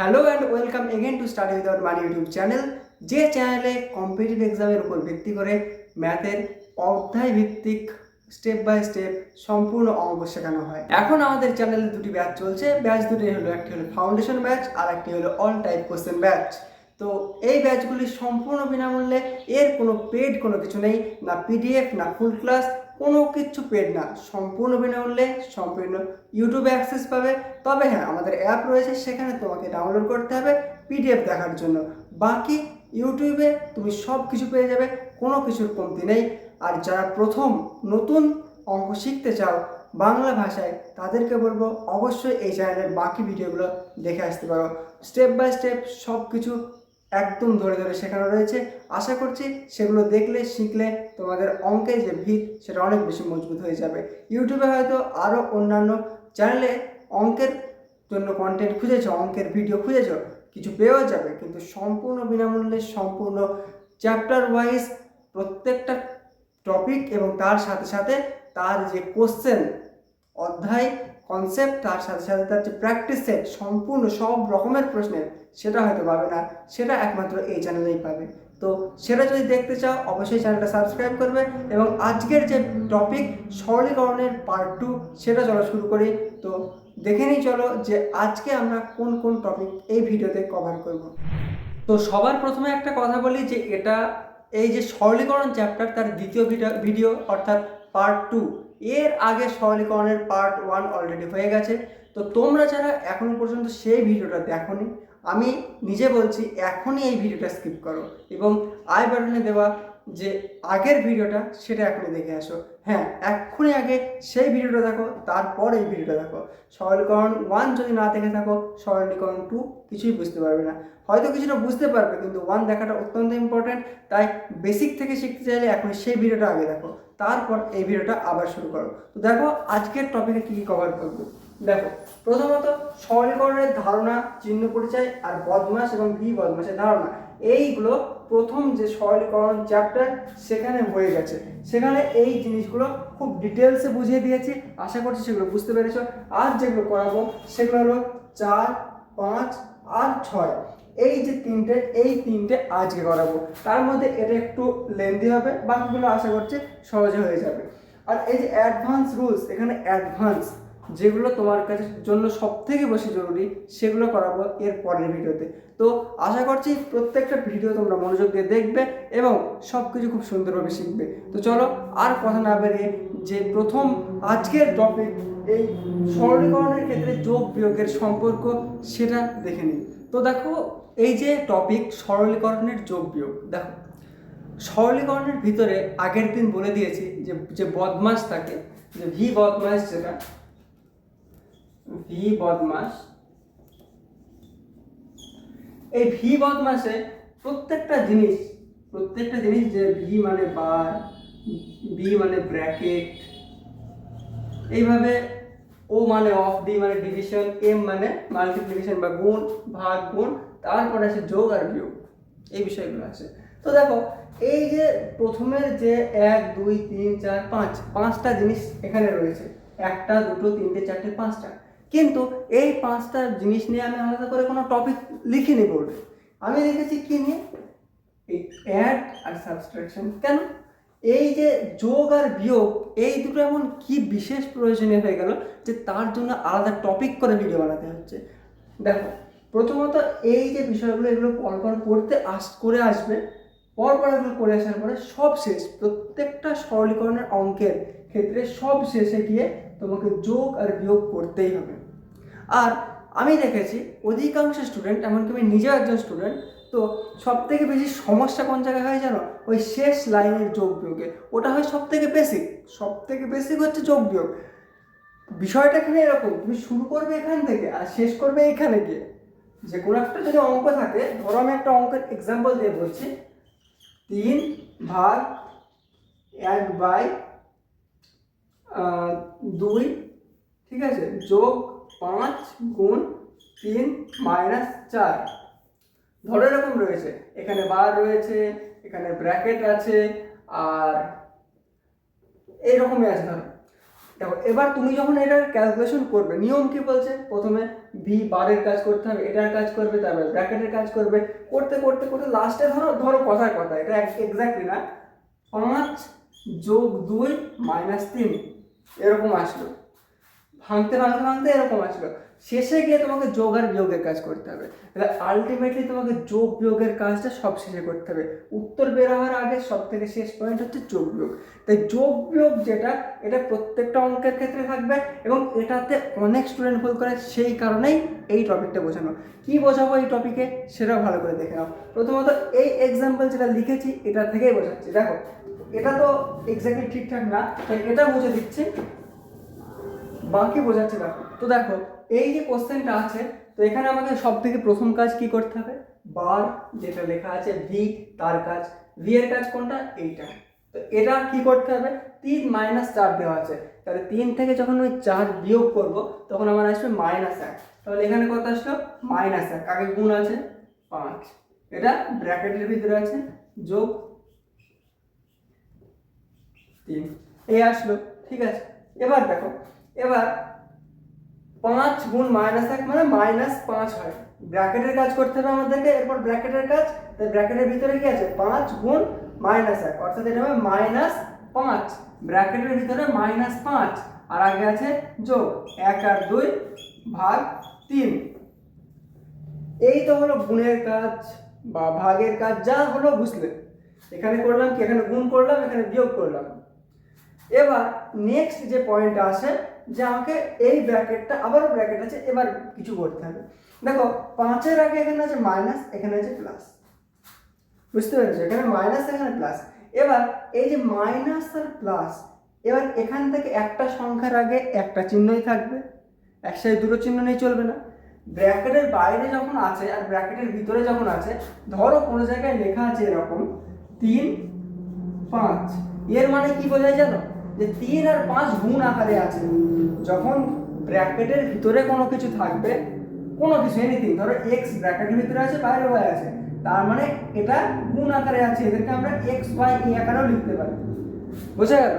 Hello and welcome again to study without money YouTube channel যে চ্যানেলে competitive এক্সামের উপর ভিত্তি করে ম্যাথের অধ্যায় ভিত্তিক স্টেপ বাই স্টেপ সম্পূর্ণ অঙ্ক শেখানো হয়। এখন আমাদের চ্যানেলে দুটি ব্যাচ চলছে। ব্যাচ দুটি হলো, একটি হলো ফাউন্ডেশন ব্যাচ আর একটি হলো অল টাইপ কোশ্চেন ব্যাচ তো এই ব্যাচগুলি সম্পূর্ণ বিনামূল্যে, এর কোনো পেড কোনো কিছু নেই, না পিডিএফ না ফুল ক্লাস কোনো কিছু পেড না। সম্পূর্ণ বিনামূল্যে সম্পূর্ণ ইউটিউবে অ্যাক্সেস পাবে। তবে হ্যাঁ আমাদের অ্যাপ রয়েছে, সেখানে তোমাকে ডাউনলোড করতে হবে পিডিএফ দেখার জন্য। বাকি ইউটিউবে তুমি সব কিছু পেয়ে যাবে, কোনো কিছুর কমতি নেই। আর যারা প্রথম নতুন অঙ্ক শিখতে চাও বাংলা ভাষায়, তাদেরকে বলব অবশ্যই এই চ্যানেলের বাকি ভিডিওগুলো দেখে আসতে পারো। স্টেপ বাই স্টেপ সব কিছু একদম ধরে ধরে শেখানো রয়েছে। আশা করছি সেগুলো দেখলে, শিখলে তোমাদের অঙ্কের যে ভিত, সেটা অনেক বেশি মজবুত হয়ে যাবে। ইউটিউবে হয়তো আরও অন্যান্য চ্যানেলে অঙ্কের জন্য কন্টেন্ট খুঁজেছো, অঙ্কের ভিডিও খুঁজেছো, কিছু পেয়েও যাবে। কিন্তু সম্পূর্ণ বিনামূল্যে, সম্পূর্ণ চ্যাপ্টার ওয়াইজ প্রত্যেকটা টপিক এবং তার সাথে সাথে তার যে কোশ্চেন অধ্যায় কনসেপ্ট তার সাথে সাথে তার যে প্র্যাকটিস সেট সম্পূর্ণ সব রকমের প্রশ্নের সেটা হয়তো পাবে না, সেটা একমাত্র এই চ্যানেলেই পাবে। তো সেটা যদি দেখতে চাও, অবশ্যই চ্যানেলটা সাবস্ক্রাইব করবে এবং আজকের যে টপিক সরলীকরণের পার্ট টু সেটা চলা শুরু করি। তো দেখে নিই চলো যে আজকে আমরা কোন কোন টপিক এই ভিডিওতে কভার করব। তো সবার প্রথমে একটা কথা বলি যে এটা এই যে সরলীকরণ চ্যাপ্টার তার দ্বিতীয় ভিডিও অর্থাৎ পার্ট টু এর আগে সরলীকরণের পার্ট ওয়ান অলরেডি হয়ে গেছে। তো তোমরা যারা এখনও পর্যন্ত সেই ভিডিওটা দেখোনি, আমি নিজে বলছি এখনই এই ভিডিওটা স্কিপ করো এবং আই বাটনে দেওয়া যে আগের ভিডিওটা, সেটা এখনই দেখে আসো। হ্যাঁ এক্ষুনি আগে সেই ভিডিওটা দেখো, তারপর এই ভিডিওটা দেখো। সরলীকরণ ওয়ান যদি না দেখে থাকো, সরলীকরণ টু কিছুই বুঝতে পারবে না। হয়তো কিছুটা বুঝতে পারবে, কিন্তু ওয়ান দেখাটা অত্যন্ত ইম্পর্ট্যান্ট তাই বেসিক থেকে শিখতে চাইলে এখন সেই ভিডিওটা আগে দেখো। তারপর এই ভিডিওটা আবার শুরু করো। তো দেখো, আজকের টপিকে কী কী কভার করব? দেখো, প্রথমত সরলীকরণের ধারণা, চিহ্ন পরিচয় আর বদমাস এবং ভি বদমাসের ধারণা। এইগুলো প্রথম যে সরলীকরণ চ্যাপ্টার সেখানে হয়ে গেছে। সেখানে এই জিনিসগুলো খুব ডিটেলসে বুঝিয়ে দিয়েছি। আশা করছি সেগুলো বুঝতে পেরেছ। আর যেগুলো করাবো, সেগুলো হলো চার, পাঁচ আর ছয়। এই যে তিনটে, এই তিনটে আজকে করাবো। তার মধ্যে এটা একটু লেন্দি হবে, বাকিগুলো আশা করছি সহজে হয়ে যাবে। আর এই যে অ্যাডভান্স রুলস এখানে অ্যাডভান্স যেগুলো তোমার কাছে জন্য সব থেকে বেশি জরুরি, সেগুলো করাবো এর পরের ভিডিওতে। তো আশা করছি প্রত্যেকটা ভিডিও তোমরা মনোযোগ দিয়ে দেখবে এবং সব কিছু খুব সুন্দরভাবে শিখবে। তো চলো, আর কথা না বেরিয়ে যে প্রথম আজকের টপিক এই সরলীকরণের ক্ষেত্রে যোগ বিয়োগের সম্পর্ক, সেটা দেখে নিই। তো দেখো, এই যে টপিক সরলীকরণের যোগ বিয়োগ, দেখো, সরলীকরণের ভিতরে আগের দিন বলে দিয়েছি যে যে বদমাস থাকে যে ভি বদমাস যেটা, ভি বদমাস এই ভি বদমাসে প্রত্যেকটা জিনিস প্রত্যেকটা জিনিস যে ভি মানে বার বি মানে ব্র্যাকেট এইভাবে ও মানে অফ দি মানে ডিভিশন এম মানে মাল্টিপ্লিকেশন বা গুণ, ভাগ, গুণ, তারপরে আছে যোগ আর বিয়োগ। এই বিষয়গুলো আছে। তো দেখো, এই যে প্রথমের যে এক, দুই, তিন, চার, পাঁচ, পাঁচটা জিনিস এখানে রয়েছে। একটা, দুটো, তিনটে, চারটে, পাঁচটা। কিন্তু এই পাঁচটা জিনিস নিয়ে আমি আলাদা করে কোনো টপিক লিখিনি বোর্ডে আমি লিখেছি কি নিয়ে? এই অ্যাড আর সাবস্ট্রাকশন কেন? এই যে যোগ আর বিয়োগ, এই দুটো এমন কি বিশেষ প্রয়োজনীয় হয়ে গেল যে তার জন্য আলাদা টপিক করে ভিডিও বানাতে হচ্ছে। দেখো, প্রথমত এই যে বিষয়গুলো, এগুলো পরপর করতে আস, করে আসবে। পরপর এগুলো করে আসার পরে সব শেষ, প্রত্যেকটা সরলীকরণের অঙ্কের ক্ষেত্রে সব শেষে গিয়ে তোমাকে যোগ আর বিয়োগ করতেই হবে। আর আমি দেখেছি, অধিকাংশ স্টুডেন্ট এমনকি আমি নিজেও একজন স্টুডেন্ট তো সব থেকে বেশি সমস্যা কোন জায়গায় হয় জানো? ওই শেষ লাইনের যোগ বিয়োগে। ওটা হয় সব থেকে বেসিক সব থেকে বেসিক হচ্ছে যোগ বিয়োগ। বিষয়টা এখানে এরকম, তুমি শুরু করবে এখান থেকে আর শেষ করবে এখানে গিয়ে। যে কোনো একটা যদি অঙ্ক থাকে, ধরো আমি একটা অঙ্কের এক্সাম্পল দিয়ে বলছি। তিন ভাগ এক বাই দুই, ঠিক আছে? যোগ পাঁচ গুণ তিন মাইনাস চার। ধরো এরকম রয়েছে। এখানে বার রয়েছে, এখানে ব্র্যাকেট আছে, আর এইরকমই আছে ধরো। দেখো, এবার তুমি যখন এটার ক্যালকুলেশন করবে, নিয়ম কি বলছে? প্রথমে ভি বারের কাজ করতে হবে, এটার কাজ করবে, তারপরে ব্র্যাকেটের কাজ করবে। করতে করতে করতে লাস্টে ধরো ধরো কথার কথা, এটা এক্স্যাক্টলি না? পাঁচ যোগ দুই মাইনাস তিন, এরকম আসলো। ভাঙতে ভাঙতে ভাঙতে এরকম আসলো। শেষে গিয়ে তোমাকে যোগ আর বিয়োগের কাজ করতে হবে। তাহলে আলটিমেটলি তোমাকে যোগ বিয়োগের কাজটা সব শেষে করতে হবে। উত্তর বের হওয়ার আগে সব থেকে শেষ পয়েন্ট হচ্ছে যোগ বিয়োগ। তাই যোগ বিয়োগ যেটা, এটা প্রত্যেকটা অঙ্কের ক্ষেত্রে থাকবে এবং এটাতে অনেক স্টুডেন্ট ভুল করে, সেই কারণেই এই টপিকটা বোঝানো। কি বোঝাবো এই টপিকে সেটাও ভালো করে দেখে নাও। প্রথমত এই এক্সাম্পল যেটা লিখেছি, এটা থেকেই বোঝাচ্ছি। দেখো, এটা তো এক্স্যাক্টলি ঠিকঠাক না, তাই এটা বুঝে দিচ্ছি। বাকি বোঝাচ্ছে, দেখো। তো দেখো এই যে কোশ্চেনটা আছে, তো এখানে আমাকে সব থেকে প্রথম কাজ কি করতে হবে? বার, যেটা লেখা আছে ভি তার কাজ। ভি এর কাজ কোনটা? এইটা। তো এটা কি করতে হবে? তিন মাইনাস চার দেওয়া আছে। তাহলে তিন থেকে যখন আমি চার বিয়োগ করব, তখন আমার আসবে মাইনাস এক। তাহলে এখানে কত আসলো? মাইনাস এক। আগে গুণ আছে পাঁচ। এটা ব্র্যাকেটের ভিতরে আছে। যোগ তিন। এই আসলো। ঠিক আছে? এবার দেখো। এবার পাঁচ গুণ মাইনাস এক মানে মাইনাস পাঁচ হয়। ব্র্যাকেটের কাজ করতে হবে আমাদেরকে, এরপর ব্র্যাকেটের কাজ তাই ব্র্যাকেটের ভিতরে কি আছে? পাঁচ গুণ মাইনাস এক, অর্থাৎ এটা হবে মাইনাস পাঁচ। ব্র্যাকেটের ভিতরে মাইনাস পাঁচ, আর আগে আছে যোগ, এক আর দুই ভাগ তিন। এই তো হলো গুণের কাজ, বা ভাগের কাজ, যা হলো বুঝলে। এখানে করলাম কি? এখানে গুণ করলাম, এখানে বিয়োগ করলাম। এবার নেক্সট যে পয়েন্ট আসে যে আমাকে এই ব্র্যাকেটটা আবারও ব্র্যাকেট আছে, এবার কিছু করতে হবে। দেখো, পাঁচের আগে এখানে আছে মাইনাস এখানে আছে প্লাস বুঝতে পেরেছ? এখানে মাইনাস এখানে প্লাস এবার এই যে মাইনাস আর প্লাস এবার এখান থেকে একটা সংখ্যার আগে একটা চিহ্নই থাকবে। একসাথে দুটো চিহ্ন নিয়ে চলবে না। ব্র্যাকেটের বাইরে যখন আছে আর ব্র্যাকেটের ভিতরে যখন আছে, ধরো কোনো জায়গায় লেখা আছে এরকম, তিন, পাঁচ। এর মানে কি বোঝায় জানো? যে তিন আর পাঁচ গুণ আকারে আছে। যখন ব্র্যাকেটের ভিতরে কোনো কিছু থাকবে, কোনো কিছু এনিথিং ধরো এক্স ব্র্যাকেটের ভিতরে আছে, বাইরে ওয়াই আছে, তার মানে এটা গুণ আকারে আছে, এদেরকে আমরা এক্স ওয়াই এই আকারেও লিখতে পারি। বোঝা গেল?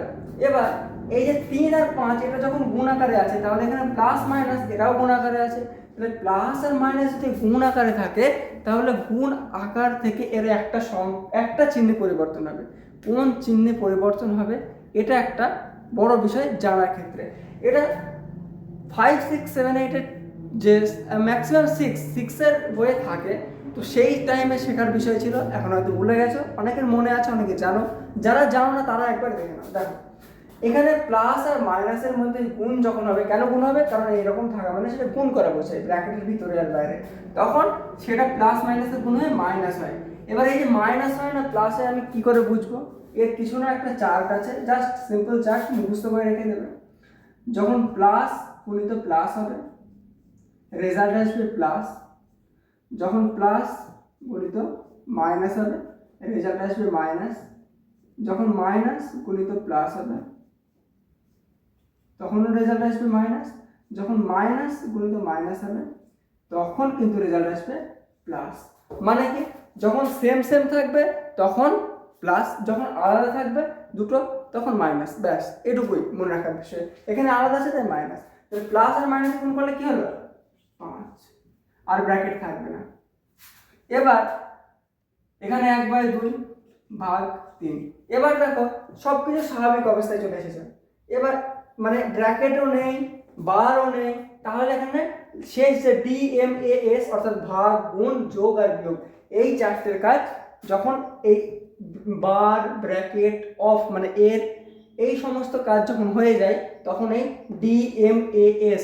এবার এই যে তিন আর পাঁচ, এটা যখন গুণ আকারে আছে, তাহলে এখানে প্লাস মাইনাস এটাও গুণ আকারে আছে। তাহলে প্লাস আর মাইনাস যদি গুণ আকারে থাকে, তাহলে গুণ আকার থেকে এর একটা সম, একটা চিহ্নে পরিবর্তন হবে। কোন চিহ্নে পরিবর্তন হবে? এটা একটা বড় বিষয় জানার ক্ষেত্রে। এটা ফাইভ সিক্স সেভেন এইটের যে ম্যাক্সিমাম সিক্স সিক্সের বইয়ে থাকে, তো সেই টাইমে শেখার বিষয় ছিল। এখন হয়তো ভুলে গেছো, অনেকের মনে আছে, অনেকে জানো। যারা জানো না, তারা একবার দেখে নাও। দেখো, এখানে প্লাস আর মাইনাসের মধ্যে গুণ যখন হবে, কেন গুণ হবে? কারণ এরকম থাকা মানে সেটা গুণ করা বোঝায় ব্র্যাকেটের ভিতরে আর বাইরে। তখন সেটা প্লাস মাইনাসের গুণ হয়ে মাইনাস হয়। এবার এই যে মাইনাস হয় না প্লাসে আমি কি করে বুঝব? এর কিছু না একটা চার্ট আছে জাস্ট সিম্পল চার্ট, মুখস্থ করে রেখে দেবে। যখন প্লাস গুণিত প্লাস হবে রেজাল্ট আসবে প্লাস যখন প্লাস গুণিত মাইনাস হবে রেজাল্ট আসবে মাইনাস যখন মাইনাস গুণিত প্লাস হবে। তখনও রেজাল্ট আসবে মাইনাস যখন মাইনাস গুণিত মাইনাস হবে, তখন কিন্তু রেজাল্ট আসবে প্লাস মানে কি? যখন সেম সেম থাকবে, তখন প্লাস যখন আলাদা থাকবে দুটো, তখন মাইনাস ব্যাস, এটুকুই মনে রাখার বিষয়। এখানে আলাদা আছে, তাই মাইনাস তাহলে প্লাস আর মাইনাস গুণ করলে কি হলো? পাঁচ। আর ব্র্যাকেট থাকবে না। এবার এখানে এক বাই দুই ভাগ তিন। এবার দেখো সব কিছু স্বাভাবিক অবস্থায় চলে এসেছে। এবার মানে ব্র্যাকেটও নেই বারও নেই, তাহলে এখানে শেষ যে ডি এম এ এস অর্থাৎ ভাগ, গুণ, যোগ আর বিয়োগ, এই চারটের কাজ যখন এই বার ব্র্যাকেট অফ মানে এর, এই সমস্ত কাজ যখন হয়ে যায়, তখন এই ডি এম এ এস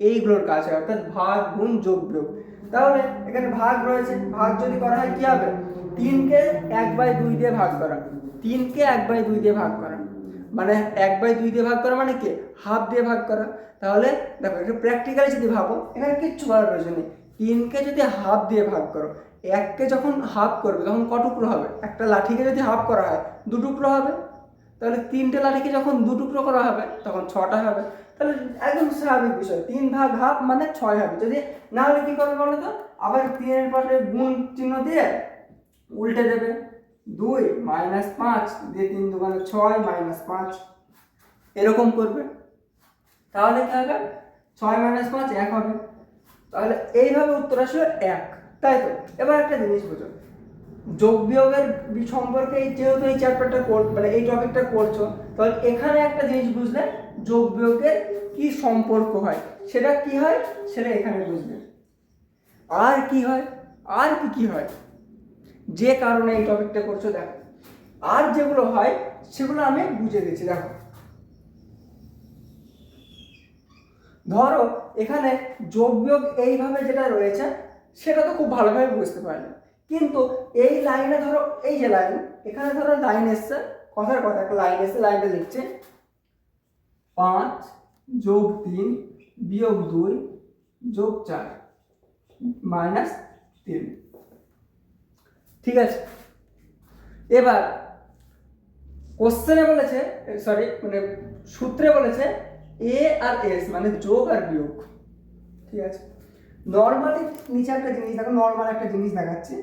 এইগুলোর কাজ হয়, অর্থাৎ ভাগ, গুণ, যোগ, বিয়োগ। তাহলে এখানে ভাগ রয়েছে, ভাগ যদি করা হয়, কি হবে? তিনকে এক বাই দুই দিয়ে ভাগ করা। তিনকে এক বাই দুই দিয়ে ভাগ করা। মানে এক বাই দুই দিয়ে ভাগ করা মানে কি? হাফ দিয়ে ভাগ করা। তাহলে দেখো, একটু প্র্যাকটিক্যালি যদি ভাবো, এখানে কিচ্ছু করার প্রয়োজন নেই। তিনকে যদি হাফ দিয়ে ভাগ করো এককে যখন হাফ করবে, তখন ক টুকরো হবে? একটা লাঠিকে যদি হাফ করা হয়, দু টুকরো হবে? তাহলে তিনটে লাঠিকে যখন দু টুকরো করা হবে, তখন ছটা হবে। তাহলে একদম স্বাভাবিক বিষয়। তিন ভাগ হাফ মানে ছয় হবে। যদি না হলে কী করবে বলো তো? আবার তিনের পাশে গুণ চিহ্ন দিয়ে উল্টে দেবে। দুই মাইনাস পাঁচ দিয়ে তিন দোকানে ছয় মাইনাস পাঁচ। এরকম করবে। তাহলে কি হবে? ছয় মাইনাস পাঁচ এক হবে। তাহলে এইভাবে উত্তর আসবে এক। তাই তো? এবার একটা জিনিস বুঝো। যোগ বিয়োগের সম্পর্কে যেহেতু এই চ্যাপ্টারটা কর মানে এই টপিকটা করছ, তাহলে এখানে একটা জিনিস বুঝলে যোগ বিয়োগের কি সম্পর্ক হয়? সেটা কি হয়? সেটা এখানে বুঝবে। আর কি হয়? আর কি কি হয়? যে কারণে এই টপিকটা করছ, দেখো। আর যেগুলো হয়, সেগুলো আমি বুঝে দিচ্ছি দেখো। ধরো, এখানে যোগ বিয়োগ এইভাবে যেটা রয়েছে সেটা তো খুব ভালোভাবে বুঝতে পারলে। কিন্তু এই লাইনে ধরো, এই যে লাইন, এখানে ধরো লাইন এসছে, কথার কথা, একটা লাইন এসছে, লাইনটা লিখছে। পাঁচ যোগ তিন বিয়োগ দুই যোগ চার, মাইনাস তিন। ঠিক আছে? এবার কোশ্চেনে বলেছে সরি মানে সূত্রে বলেছে, এ আর এস মানে যোগ আর বিয়োগ। ঠিক আছে? নর্মালি নিচে একটা জিনিস দেখো নর্মাল একটা জিনিস দেখাচ্ছে।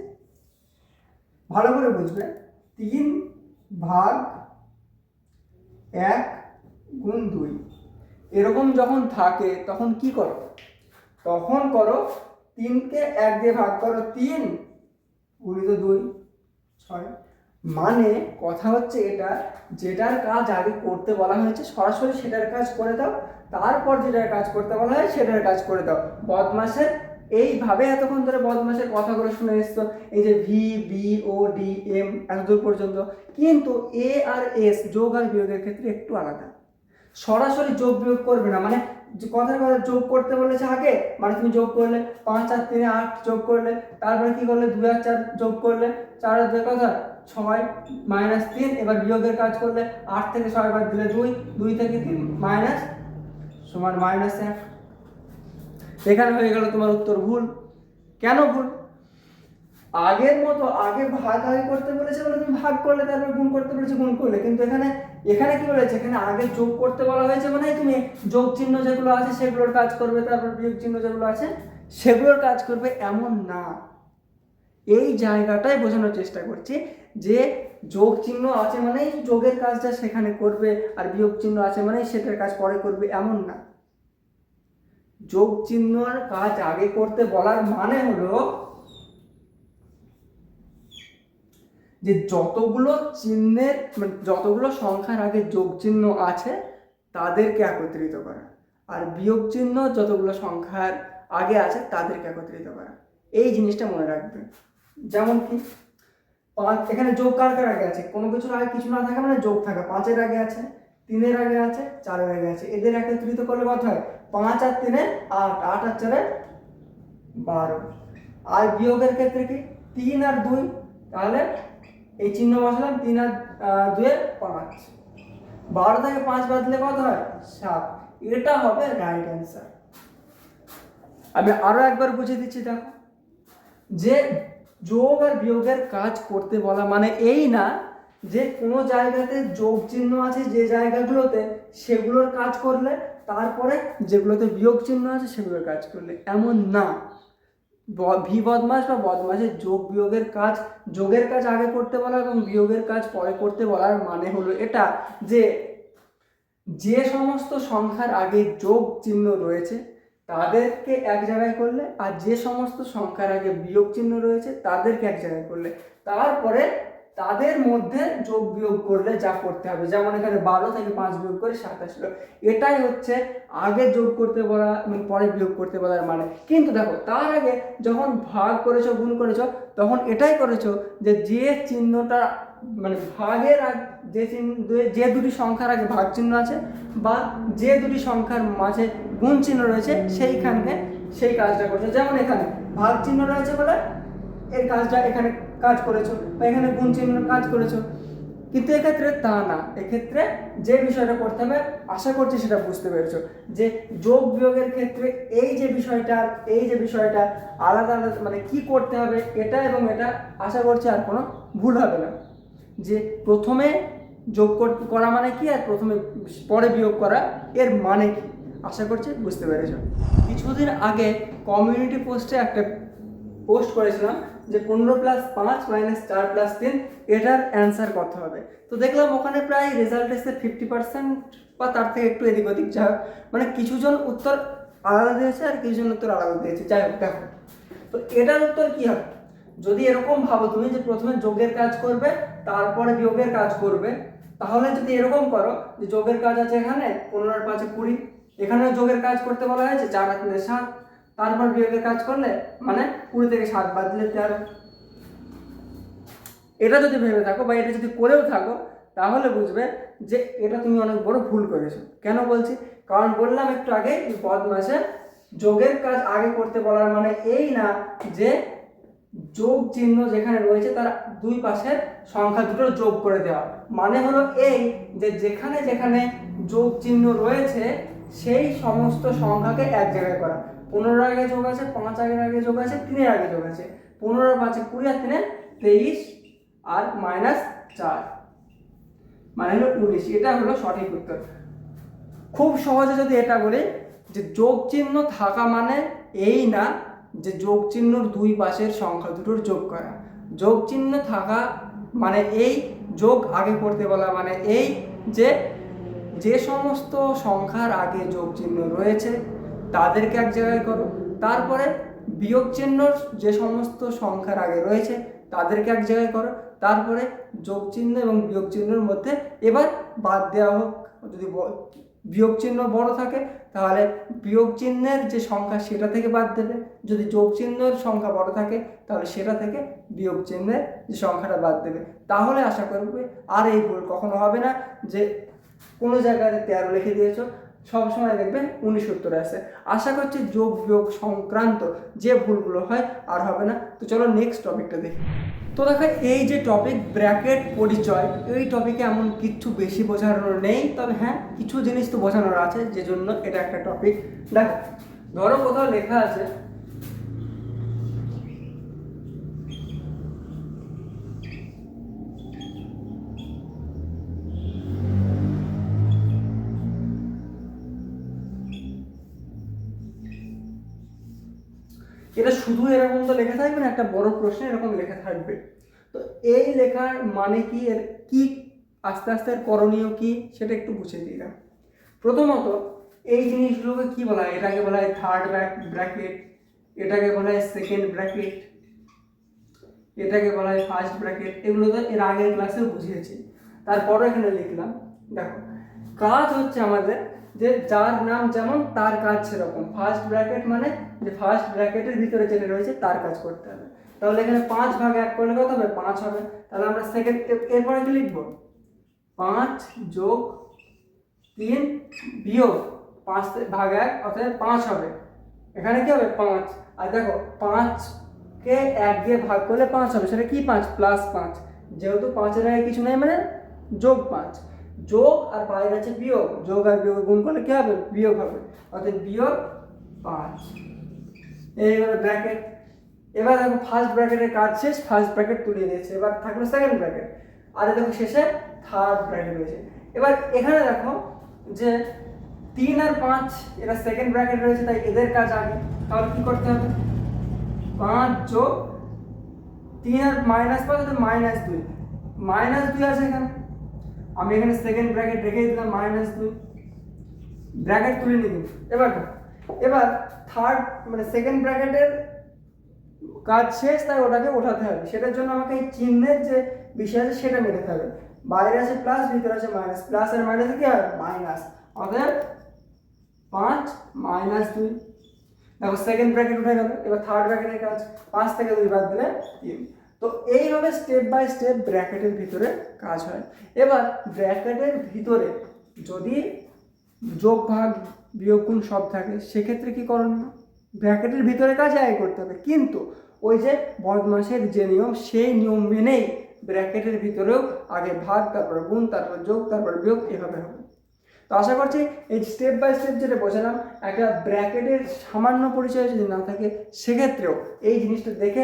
ভালো করে বুঝবে। তিন ভাগ এক গুণ দুই। এরকম যখন থাকে, তখন কি করো? তখন করো তিনকে এক দিয়ে ভাগ করো, তিন গুণিত দুই, ছয়। মানে কথা হচ্ছে এটা, যেটার কাজ আগে করতে বলা হয়েছে, সরাসরি সেটার কাজ করে দাও তারপর যেটার কাজ করতে বলা হয় সেটার কাজ করে দাও। বদমাসের এইভাবে এতক্ষণ ধরে বদমাসের কথাগুলো শুনে এসছো। এই যে V B O D M এতদূর পর্যন্ত। কিন্তু এ আর এস যোগ আর বিয়োগের ক্ষেত্রে একটু আলাদা। সরাসরি যোগ বিয়োগ করবে না মানে যে কথার কথা যোগ করতে বলেছে আগে মানে তুমি যোগ করলে, পাঁচ আর তিনে আট যোগ করলে, তারপরে কি করলে, দুই আর চার যোগ করলে, চার আর দুই কথা ছয় মাইনাস তিন, এবার বিয়োগের কাজ করলে, আট থেকে ছয় বার দিলে দুই দুই থেকে তিন, মাইনাস সমান মাইনাস এক এখানে হয়ে গেল তোমার উত্তর ভুল। কেন ভুল? আগের মতো আগে ভাগ আগে করতে বলেছে বলে তুমি ভাগ করলে, তারপর গুণ করতে বলেছে, গুণ করলে। কিন্তু এখানে এখানে কি বলেছে? এখানে আগে যোগ করতে বলা হয়েছে মানে তুমি যোগ চিহ্ন যেগুলো আছে, সেগুলোর কাজ করবে, তারপর বিয়োগ চিহ্ন যেগুলো আছে, সেগুলোর কাজ করবে এমন না। এই জায়গাটাই বোঝানোর চেষ্টা করছি যে যোগ চিহ্ন আছে মানেই যোগের কাজটা সেখানে করবে আর বিয়োগ চিহ্ন আছে মানেই সেটার কাজ পরে করবে, এমন না। যোগ চিহ্নর কাজ আগে করতে বলার মানে হলো যে যতগুলো চিহ্নের মানে যতগুলো সংখ্যার আগে যোগ চিহ্ন আছে, তাদেরকে একত্রিত করা। আর বিয়োগ চিহ্ন যতগুলো সংখ্যার আগে আছে, তাদেরকে একত্রিত করা। এই জিনিসটা মনে রাখবে যেমন কি? পাঁচ, এখানে যোগ কার কার আগে আছে? কোনো কিছুর আগে কিছু না থাকে মানে যোগ থাকা। পাঁচের আগে আছে, তিনের আগে আছে, চারের আগে আছে। এদের একত্রিত করলে কত হয়? পাঁচ আর তিনে আট আট আর চারে বারো। আর বিয়োগের ক্ষেত্রে কি? তিন আর দুই, তাহলে এই চিহ্ন বসালাম, তিন আর দুয়ে পাঁচ। বারো থেকে পাঁচ বাদ দিলে কত হয়? সাত। এটা হবে রাইট অ্যান্সার আমি আরও একবার বুঝিয়ে দিচ্ছি, দেখো। যে যোগ আর বিয়োগের কাজ করতে বলা মানে এই না যে কোনো জায়গাতে যোগ চিহ্ন আছে যে জায়গাগুলোতে সেগুলোর কাজ করলে তারপরে যেগুলোতে বিয়োগ চিহ্ন আছে সেগুলোর কাজ করলে। এমন না। ভি বদমাস বা বদমাসের যোগ বিয়োগের কাজ, যোগের কাজ আগে করতে বলা এবং বিয়োগের কাজ পরে করতে বলার মানে হলো এটা যে যে সমস্ত সংখ্যার আগে যোগ চিহ্ন রয়েছে তাদেরকে এক জায়গায় করলে আর যে সমস্ত সংখ্যার আগে বিয়োগ চিহ্ন রয়েছে তাদেরকে এক জায়গায় করলে। তারপরে তাদের মধ্যে যোগ বিয়োগ করলে যা করতে হবে। যেমন এখানে বারো থেকে পাঁচ বিয়োগ করে সাত আসলো এটাই হচ্ছে আগে যোগ করতে বলা পরে বিয়োগ করতে বলার মানে। কিন্তু দেখো, তার আগে যখন ভাগ করেছ, গুণ করেছ, তখন এটাই করেছ যে যে চিহ্নটা মানে ভাগের যে যে দুটি সংখ্যার আগে ভাগ চিহ্ন আছে বা যে দুটি সংখ্যার মাঝে গুণ চিহ্ন রয়েছে সেইখানে সেই কাজটা করছ। যেমন এখানে ভাগ চিহ্ন রয়েছে বলে এর কাজটা এখানে কাজ করেছ বা এখানে গুণ চিহ্ন কাজ করেছ। কিন্তু এক্ষেত্রে তা না। এক্ষেত্রে যে বিষয়টা করতে হবে, আশা করছি সেটা বুঝতে পেরেছ যে যোগ বিয়োগের ক্ষেত্রে এই যে বিষয়টা, এই যে বিষয়টা আলাদা আলাদা মানে কি করতে হবে, এটা এবং এটা আশা করছি আর কোনো ভুল হবে না। যে প্রথমে যোগ কর- মানে কি আর প্রথমে পরে বিয়োগ করা, এর মানে কি? আশা করছি বুঝতে পেরেছ? কিছুদিন আগে কমিউনিটি পোস্টে একটা পোস্ট করেছিলাম যে পনেরো প্লাস পাঁচ মাইনাস চার প্লাস তিন, এটার অ্যান্সার কত হবে। তো দেখলাম ওখানে প্রায় রেজাল্ট এসে ফিফটি পার্সেন্ট বা তার থেকে একটু এদিক ওদিক। যা। মানে কিছুজন উত্তর আলাদা দিয়েছে আর কিছুজন উত্তর আলাদা দিয়েছে। যাই হোক, দেখো। তো এটার উত্তর কী হবে? যদি এরকম ভাবো তুমি যে প্রথমে যোগের কাজ করবে, তারপরে বিয়োগের কাজ করবে, তাহলে যদি এরকম করো যে যোগের কাজ আছে এখানে, পনেরো আর পাঁচে, কুড়ি, এখানে যোগের কাজ করতে বলা হয়েছে, চার তিনে সাত, তারপর বিয়োগের কাজ করলে মানে কুড়ি থেকে সাত বাদ দিলে তেরো। এটা যদি ভেবে থাকো বা এটা যদি করেও থাকো, তাহলে বুঝবে যে এটা তুমি অনেক বড় ভুল করেছ। কেন বলছি? কারণ বললাম একটু আগে এই বদমাসে যোগের কাজ আগে করতে বলার মানে এই না যে যোগ চিহ্ন যেখানে রয়েছে তার দুই পাশের সংখ্যা দুটো যোগ করে দেওয়া। মানে হলো এই যে যেখানে যেখানে যোগ চিহ্ন রয়েছে, সেই সমস্ত সংখ্যাকে এক জায়গায় করা। পনেরো আগে যোগ আছে, পাঁচ আগের আগে যোগ আছে, তিনের আগে যোগ আছে। পনেরো পাঁচে কুড়ি আর তিনে তেইশ আর মাইনাস চার। মানে হলো উনিশ। এটা হলো সঠিক উত্তর। খুব সহজে যদি এটা বলি যে যোগ চিহ্ন থাকা মানে এই না যে যোগ চিহ্নর দুই পাশের সংখ্যা দুটোর যোগ করা। যোগ চিহ্ন থাকা মানে এই যোগ আগে করতে বলা মানে এই যে যে সমস্ত সংখ্যার আগে যোগ চিহ্ন রয়েছে, তাদেরকে এক জায়গায় করো। তারপরে বিয়োগ চিহ্ন যে সমস্ত সংখ্যার আগে রয়েছে, তাদেরকে এক জায়গায় করো। তারপরে যোগ চিহ্ন এবং বিয়োগ চিহ্নের মধ্যে এবার বাদ দেওয়া হোক। যদি বিয়োগ চিহ্ন বড় থাকে তাহলে বিয়োগ চিহ্নের যে সংখ্যা সেটা থেকে বাদ দেবে। যদি যোগ চিহ্নের সংখ্যা বড় থাকে, তাহলে সেটা থেকে বিয়োগ চিহ্নের যে সংখ্যাটা বাদ দেবে। তাহলে আশা করবে আর এই ভুল কখনো হবে না যে কোনো জায়গায় তেরো লিখে দিয়েছ, সবসময় দেখবে উনিশ উত্তরে আসে আশা করছি যোগ বিয়োগ সংক্রান্ত যে ভুলগুলো হয় আর হবে না। তো চলো নেক্সট টপিকটা দেখি। তো দেখো, এই যে টপিক ব্র্যাকেট পরিচয়, এই টপিকে এমন কিছু বেশি বোঝানোর নেই, তবে হ্যাঁ কিছু জিনিস তো বোঝানোর আছে যে জন্য এটা একটা টপিক দেখ, ধরো কোথাও লেখা আছে এটা শুধু এরকম তো লেখা থাকবে না, একটা বড় প্রশ্ন এরকম লেখা থাকবে। তো এই লেখার মানে কি, এর কি, আস্তে আস্তে এর করণীয় কি, সেটা একটু বুঝে দিলাম প্রথমত, এই জিনিসগুলোকে কি বলা হয়? এটাকে বলা হয় থার্ড ব্র্যাকেট এটাকে বলা হয় সেকেন্ড ব্র্যাকেট এটাকে বলা হয় ফার্স্ট ব্র্যাকেট এগুলো তো এর আগের ক্লাসে বুঝিয়েছি। তারপরে এখানে লিখলাম। দেখো, কাজ হচ্ছে আমাদের যে যার নাম যেমন, তার কাজ সেরকম। ফার্স্ট ব্র্যাকেট মানে যে ফার্স্ট ব্র্যাকেটের ভিতরে যেটা রয়েছে, তার কাজ করতে হবে। তাহলে এখানে পাঁচ ভাগ এক করলে কত হবে? পাঁচ হবে। তাহলে আমরা সেকেন্ড এরপরে কি লিখব? পাঁচ যোগ তিন বিয়োগ পাঁচ ভাগ এক অর্থাৎ পাঁচ হবে। এখানে কি হবে? পাঁচ। আর দেখো, পাঁচকে এক দিয়ে ভাগ করলে পাঁচ হবে। সেটা কি পাঁচ? প্লাস পাঁচ। যেহেতু পাঁচের আগে কিছু নেই মানে যোগ পাঁচ। যোগ আর বাইরে আছে বিয়োগ। যোগ আর বিয়োগ গুণ করলে কি হবে? বিয়োগ হবে। অর্থাৎ বিয়োগ পাঁচ। এইবারে ব্র্যাকেট এবার দেখো ফার্স্ট ব্র্যাকেটের কাজ শেষ ফার্স্ট ব্র্যাকেট তুলে দিয়েছে। এবার থাকল সেকেন্ড ব্র্যাকেট আর দেখো শেষে থার্ড ব্র্যাকেট রয়েছে। এবার এখানে দেখো যে তিন আর পাঁচ এটা সেকেন্ড ব্র্যাকেট রয়েছে, তাই এদের কাজ আগে। তাহলে কি করতে হবে? পাঁচ যোগ তিন আর মাইনাস পাঁচ মাইনাস দুই। মাইনাস দুই আছে এখানে। আমি এখানে সেকেন্ড ব্র্যাকেট রেখে দিলাম মাইনাস দুই ব্র্যাকেট তুলে নিলাম। এবার এবার থার্ড মানে সেকেন্ড ব্র্যাকেটের কাজ শেষ, তাই ওটাকে ওঠাতে হবে। সেটার জন্য আমাকে এই চিহ্নের যে বিষয় আছে, সেটা মেটাতে হবে। বাইরে আছে প্লাস ভিতরে আছে মাইনাস প্লাস আর মাইনাস কি হয়? মাইনাস অতএব পাঁচ মাইনাস দুই। দেখো সেকেন্ড ব্র্যাকেট উঠে গেল। এবার থার্ড ব্র্যাকেটের কাজ পাঁচ থেকে দুই বাদ দিলে তিন। তো এইভাবে স্টেপ বাই স্টেপ ব্র্যাকেটের ভিতরে কাজ হয়। এবার ব্র্যাকেটের ভিতরে যদি যোগ, ভাগ, বিয়োগ, গুণ সব থাকে, সেক্ষেত্রে কি করণীয়? ব্র্যাকেটের ভিতরে কাজ আয় করতে হবে। কিন্তু ওই যে বদমাসের যে নিয়ম, সেই নিয়ম মেনেই ব্র্যাকেটের ভিতরেও আগে ভাগ, তারপর গুণ, তারপর যোগ, তারপর বিয়োগ এভাবে হবে। তো আশা করছি এই স্টেপ বাই স্টেপ যেটা বোঝালাম, একটা ব্র্যাকেটের সামান্য পরিচয় যদি না থাকে, সেক্ষেত্রেও এই জিনিসটা দেখে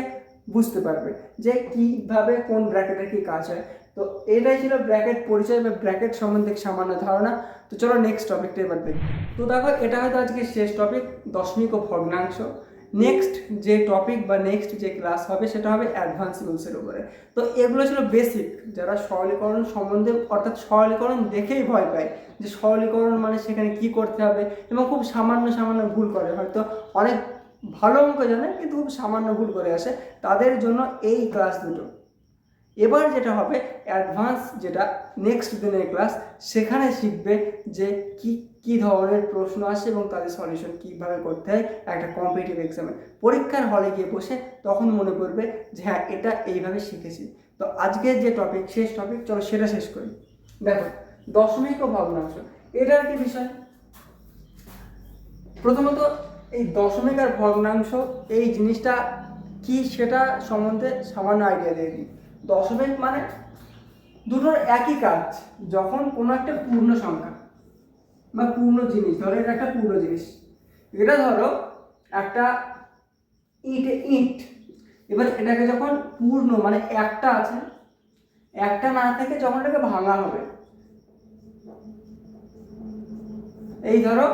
বুঝতে পারবে যে কীভাবে কোন ব্র্যাকেটের কি কাজ হয়। তো এটাই ছিল ব্র্যাকেট পরিচয় বা ব্র্যাকেট সম্বন্ধে সামান্য ধারণা। তো চলো নেক্সট টপিকটা এবার দেখি। তো দেখো, এটা হয়তো আজকে শেষ টপিক দশমিক ও ভগ্নাংশ। নেক্সট যে টপিক বা নেক্সট যে ক্লাস হবে, সেটা হবে অ্যাডভান্স রুলসের উপরে। তো এগুলো ছিল বেসিক যারা সরলীকরণ সম্বন্ধে, অর্থাৎ সরলীকরণ দেখেই ভয় পায় যে সরলীকরণ মানে সেখানে কি করতে হবে এবং খুব সামান্য সামান্য ভুল করে। হয়তো অনেক ভালো অঙ্ক জানে, কিন্তু খুব সামান্য ভুল করে আসে। তাদের জন্য এই ক্লাস দুটো। এবার যেটা হবে অ্যাডভান্স যেটা নেক্সট দিনের ক্লাস সেখানে শিখবে যে কি কি ধরনের প্রশ্ন আসে এবং তাদের সলিউশন কীভাবে করতে হয় একটা কম্পিটিটিভ এক্সামে পরীক্ষার হলে গিয়ে বসে তখন মনে পড়বে যে হ্যাঁ এটা এইভাবে শিখেছি। তো আজকের যে টপিক শেষ টপিক চলো সেটা শেষ করি। দেখো, দশমিক ও ভগ্নাংশ, এটার কি বিষয়? প্রথমত এই দশমিক আর ভগ্নাংশ, এই জিনিসটা কি সেটা সম্বন্ধে সামান্য আইডিয়া দিয়ে দিই। দশমিক মানে দুটোর একই কাজ, যখন কোনো একটা পূর্ণ সংখ্যা বা পূর্ণ জিনিস, ধরো এটা একটা পূর্ণ জিনিস। এটা ধরো একটা ইট ইট। এবার এটাকে যখন পূর্ণ মানে একটা আছে, একটা না থেকে যখন এটাকে ভাঙা হবে, এই ধরো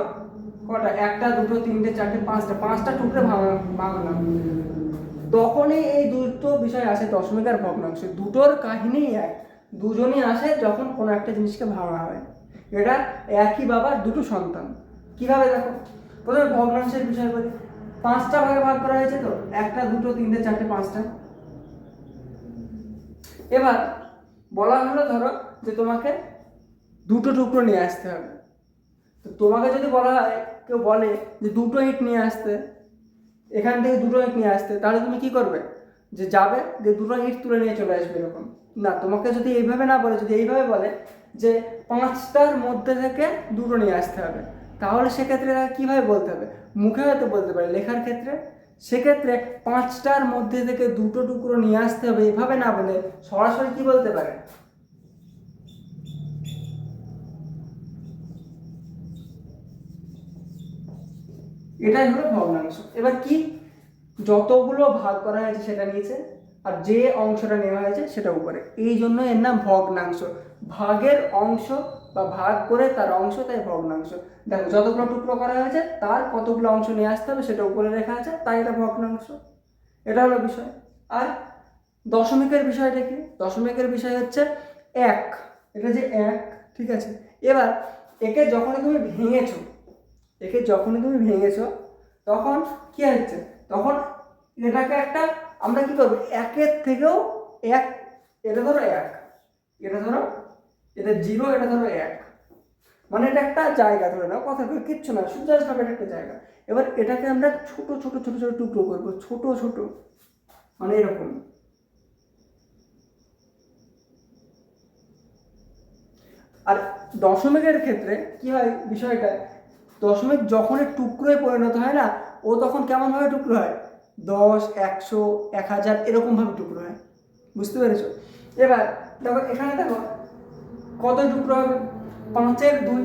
কটা? একটা, দুটো, তিনটে, চারটে, পাঁচটা। পাঁচটা টুকরে ভাঙা ভাঙলাম তখনই এই দুটো বিষয় আসে দশমিক আর ভগ্নাংশ। দুটোর কাহিনী এক। দুজনই আসে যখন কোনো একটা জিনিসকে ভাঙা হয়। এটা একই বাবার দুটো সন্তান। কীভাবে দেখো? প্রথমে ভগ্নাংশের বিষয় বলি। পাঁচটা ভাগে ভাগ করা হয়েছে তো? একটা, দুটো, তিনটে, চারটে, পাঁচটা। এবার বলা হলো ধরো যে তোমাকে দুটো টুকরো নিয়ে আসতে হবে। তো তোমাকে যদি বলা হয় কেউ বলে যে দুটো ইট নিয়ে আসতে, এখান থেকে দুটো ইট নিয়ে আসতে, তাহলে তুমি কি করবে? যে যাবে, যে দুটো ইট তুলে নিয়ে চলে আসবে এরকম। না, তোমাকে যদি এইভাবে না বলে, যদি এইভাবে বলে যে পাঁচটার মধ্যে থেকে দুটো নিয়ে আসতে হবে, তাহলে সেক্ষেত্রে তাকে কীভাবে বলতে হবে? মুখে হয়তো বলতে পারে লেখার ক্ষেত্রে। সেক্ষেত্রে পাঁচটার মধ্যে থেকে দুটো টুকরো নিয়ে আসতে হবে, এভাবে না বলে সরাসরি কি বলতে পারে? এটাই হলো ভগ্নাংশ এবার কি? যতগুলো ভাগ করা হয়েছে সেটা নিয়েছে, আর যে অংশটা নেওয়া হয়েছে সেটা উপরে। এই জন্য এর নাম ভগ্নাংশ। ভাগের অংশ বা ভাগ করে তার অংশ, তাই ভগ্নাংশ। দেখো, যতগুলো টুকরো করা হয়েছে, তার কতগুলো অংশ নিয়ে আসতে হবে সেটা উপরে লেখা আছে, তাই এটা ভগ্নাংশ। এটা হলো বিষয়। আর দশমিকের বিষয়টা কি? দশমিকের বিষয় হচ্ছে এক। এটা যে এক, ঠিক আছে? এবার একে যখনই তুমি ভেঙেছো একে যখনই তুমি ভেঙেছো, তখন কি হচ্ছে? তখন এটাকে একটা, আমরা কি করব? একের থেকেও এক, এটা ধরো এক, এটা ধরো, এটা জিরো, এটা ধরো এক। মানে এটা একটা জায়গা ধরে নাও, কথা বলে কিচ্ছু না, শুধু জাস্ট এটা একটা জায়গা। এবার এটাকে আমরা ছোট ছোট ছোট ছোট টুকরো করব, ছোট ছোট। মানে এরকম। আর দশমিকের ক্ষেত্রে কি হয় বিষয়টা? দশমিক যখনই টুকরোয় পরিণত হয় না, ও তখন কেমনভাবে টুকরো হয়? দশ, একশো, এক হাজার এরকমভাবে টুকরো হয়। বুঝতে পেরেছ? এবার দেখো, এখানে দেখো, কত টুকরো হবে? পাঁচের দুই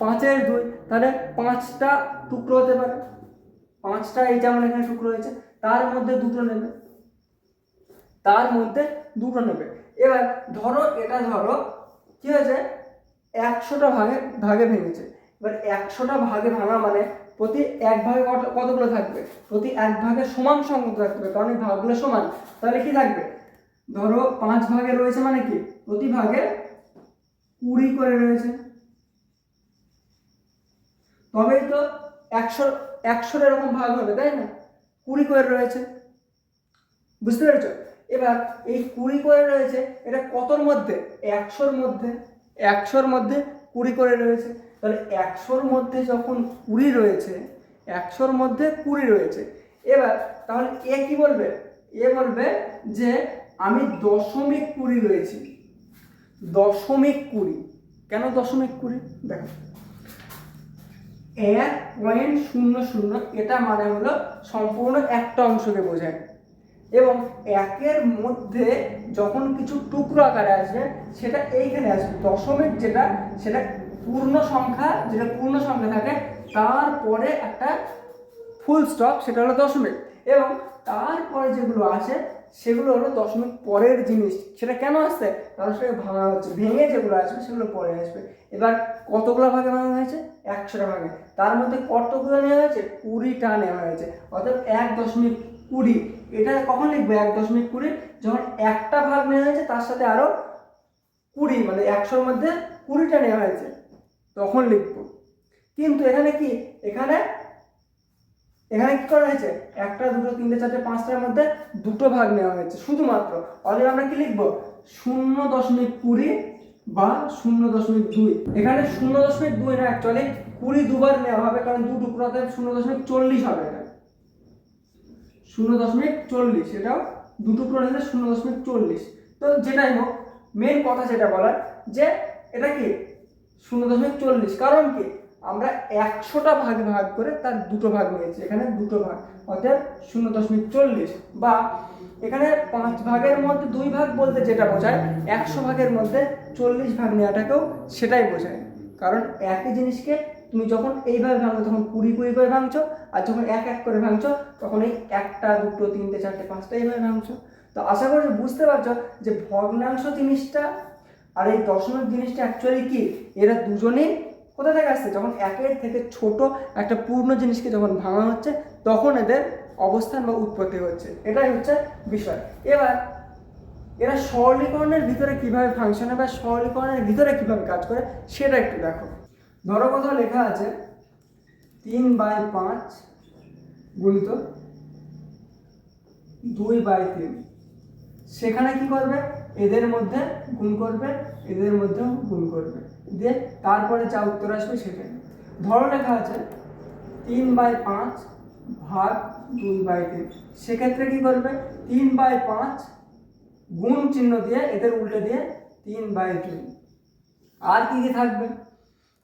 পাঁচের দুই, তাহলে পাঁচটা টুকরো হতে পারে। পাঁচটা এই যেমন এখানে টুকরো হয়েছে, তার মধ্যে দুটো নেবে। তার মধ্যে দুটো নেবে। এবার ধরো, এটা ধরো, কি হয়েছে? একশোটা ভাগে ভাগে ভেঙেছে। এবার একশোটা ভাগে ভাঙা মানে প্রতি এক ভাগে কত, কতগুলো থাকবে? প্রতি এক ভাগে সমান সংখ্যক থাকবে কারণ এই ভাগগুলো সমান। তাহলে কি থাকবে? ধরো পাঁচ ভাগে রয়েছে মানে কি? প্রতি ভাগে কুড়ি করে রয়েছে। তবেই তো একশো, একশোর এরকম ভাগ হবে, তাই না? কুড়ি করে রয়েছে। বুঝতে পেরেছ? এবার এই কুড়ি করে রয়েছে, এটা কতর মধ্যে? একশোর মধ্যে। একশোর মধ্যে কুড়ি করে রয়েছে। তাহলে একশোর মধ্যে যখন কুড়ি রয়েছে, একশোর মধ্যে কুড়ি রয়েছে। এবার তাহলে এ কি বলবে? এ বলবে যে আমি দশমিক কুড়ি রয়েছি। দশমিক কুড়ি। কেন দশমিক কুড়ি? দেখো। এক পয়েন্ট শূন্য শূন্য, এটা মানে হলো সম্পূর্ণ একটা অংশকে বোঝায়। এবং একের মধ্যে যখন কিছু টুকরো আকারে আসবে, সেটা এইখানে আসবে। দশমিক যেটা, সেটা পূর্ণ সংখ্যা, যেটা পূর্ণ সংখ্যা থাকে, তারপরে একটা ফুল স্টপ সেটা হলো দশমিক এবং তারপরে যেগুলো আসে, সেগুলো হলো দশমিক পরের জিনিস। সেটা কেন আসছে? কারণ সেটা ভাঙা হচ্ছে। ভেঙে যেগুলো আসবে, সেগুলো পরে আসবে। এবার কতগুলো ভাগে ভাঙা হয়েছে? একশোটা ভাগে। তার মধ্যে কতগুলো নেওয়া হয়েছে? কুড়িটা নেওয়া হয়েছে। অর্থাৎ এক দশমিক কুড়ি। এটা কখন লিখব? এক দশমিক কুড়ি। যখন একটা ভাগ নেওয়া হয়েছে, তার সাথে আরও কুড়ি মানে একশোর মধ্যে কুড়িটা নেওয়া হয়েছে। তখন লিখব। কিন্তু এখানে কি? এখানে এখানে কি করা হয়েছে? একটা, দুটো, তিনটে, চারটে, পাঁচটার মধ্যে দুটো ভাগ নেওয়া হয়েছে। শুধুমাত্র, অতএব আমরা কি লিখব? শূন্য দশমিক কুড়ি বা শূন্য দশমিক দুই। এখানে শূন্য দশমিক দুই না অ্যাকচুয়ালি কুড়ি দুবার নেওয়া হবে, কারণ দু টুকরো, অতএব শূন্য দশমিক চল্লিশ হবে এটা। শূন্য দশমিক চল্লিশ, এটাও দু টুকরো নিলে শূন্য দশমিক চল্লিশ। তো যেটাই হোক মেন কথা যেটা বলার, যে এটা কি? শূন্য দশমিক চল্লিশ। কারণ কি? আমরা একশোটা ভাগ ভাগ করে তার দুটো ভাগ নিয়েছি। এখানে দুটো ভাগ, অর্থাৎ শূন্য দশমিক চল্লিশ। বা এখানে পাঁচ ভাগের মধ্যে দুই ভাগ বলতে যেটা বোঝায়, একশো ভাগের মধ্যে চল্লিশ ভাগ নেওয়াটাকেও সেটাই বোঝায়। কারণ একই জিনিসকে তুমি যখন এইভাবে ভাঙো, তখন কুড়ি কুড়ি করে ভাঙছো, আর যখন এক এক করে ভাঙছো, তখন এই একটা, দুটো, তিনটে, চারটে, পাঁচটা এইভাবে ভাঙছো। তো আশা করি বুঝতে পারছ যে ভগ্নাংশ জিনিসটা আর এই দশমিক জিনিসটা অ্যাকচুয়ালি কি? এরা দুজনেই কোথা থেকে আসছে? যখন একের থেকে ছোট একটা পূর্ণ জিনিসকে যখন ভাঙা হচ্ছে, তখন এদের অবস্থান বা উৎপত্তি হচ্ছে। এটাই হচ্ছে বিষয়। এবার, এরা সরলীকরণের ভিতরে কীভাবে ফাংশন হয় বা সরলীকরণের ভিতরে কীভাবে কাজ করে, সেটা একটু দেখো। ধরো কোথাও লেখা আছে, তিন বাই পাঁচ গুণিত দুই বাই তিন। সেখানে কি করবে? এদের মধ্যে গুণ করবে, এদের মধ্যেও গুণ করবে। দিয়ে তারপরে যা উত্তর আসবে সেটাই। ধরো লেখা আছে, তিন বাই পাঁচ ভাগ দুই বাই তিন। সেক্ষেত্রে কী করবে? তিন বাই পাঁচ গুণ চিহ্ন দিয়ে এদের উল্টে দিয়ে তিন বাই তিন আর কী কী থাকবে?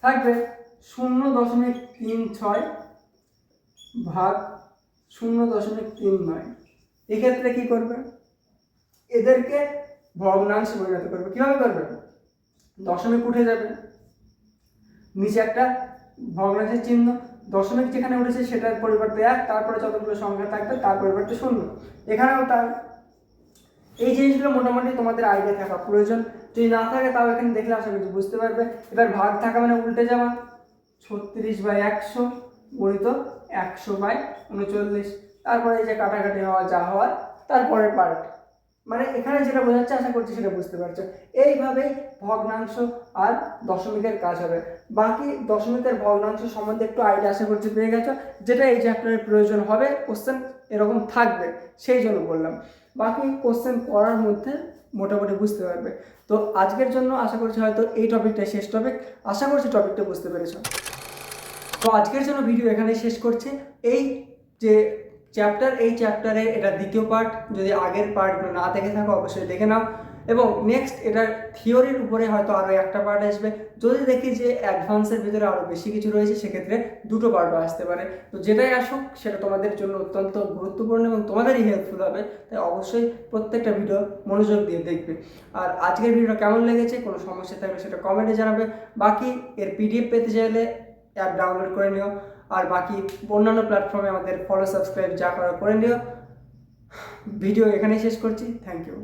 থাকবে শূন্য দশমিক তিন ছয় ভাগ শূন্য দশমিক তিন নয়। এক্ষেত্রে কী করবে? এদেরকে ভগ্নাংশে পরিণত করবে। কীভাবে করবে? দশমিক উঠে যাবে। নিচে একটা ভগ্নাংশের চিহ্ন। দশমিক যেখানে উঠেছে সেটার পরিবর্তে এক, তারপরে যতগুলো সংখ্যা থাকবে তার পরিবর্তে শূন্য। এখানেও তার এই জিনিসগুলো মোটামুটি তোমাদের আইডিয়া থাকা প্রয়োজন। যদি না থাকে তাও এখানে দেখলে আশা করছি বুঝতে পারবে। এবার ভাগ থাকা মানে উল্টে যাওয়া। ছত্রিশ বাই একশো গণিত একশো বাই উনচল্লিশ। তারপরে এই যে কাটাকাটি হওয়া, যা হওয়ার, তারপরের পার্ট মানে এখানে যেটা বোঝাচ্ছে, আশা করছি সেটা বুঝতে পারছ। এইভাবেই ভগ্নাংশ আর দশমিকের কাজ হবে। বাকি দশমিকের ভগ্নাংশ সম্বন্ধে একটু আইডিয়া আশা করছি পেয়ে গেছো। যেটা এই চ্যাপ্টারের প্রয়োজন হবে কোশ্চেন এরকম থাকবে, সেই জন্য বললাম। বাকি কোশ্চেন পড়ার মধ্যে মোটামুটি বুঝতে পারবে। তো আজকের জন্য আশা করছি হয়তো এই টপিকটা শেষ টপিক আশা করছি টপিকটা বুঝতে পেরেছ। তো আজকের জন্য ভিডিও এখানেই শেষ করছি। এই যে চ্যাপ্টার এই চ্যাপ্টারে এটা দ্বিতীয় পার্ট যদি আগের পার্টগুলো না দেখে থাকো, অবশ্যই দেখে নাও। এবং নেক্সট এটার থিওরির উপরে হয়তো আরও একটা পার্ট আসবে। যদি দেখি যে অ্যাডভান্সের ভিতরে আরও বেশি কিছু রয়েছে, সেক্ষেত্রে দুটো পার্টও আসতে পারে। তো যেটাই আসুক, সেটা তোমাদের জন্য অত্যন্ত গুরুত্বপূর্ণ এবং তোমাদেরই হেল্পফুল হবে। তাই অবশ্যই প্রত্যেকটা ভিডিও মনোযোগ দিয়ে দেখবে। আর আজকের ভিডিওটা কেমন লেগেছে, কোনো সমস্যা থাকলে সেটা কমেন্টে জানাবে। বাকি এর পিডিএফ পেতে চাইলে অ্যাপ ডাউনলোড করে নিও। আর বাকি অন্যান্য প্ল্যাটফর্মে আমাদের ফলো সাবস্ক্রাইব যা করা করে নিও। ভিডিও এখানেই শেষ করছি। Thank you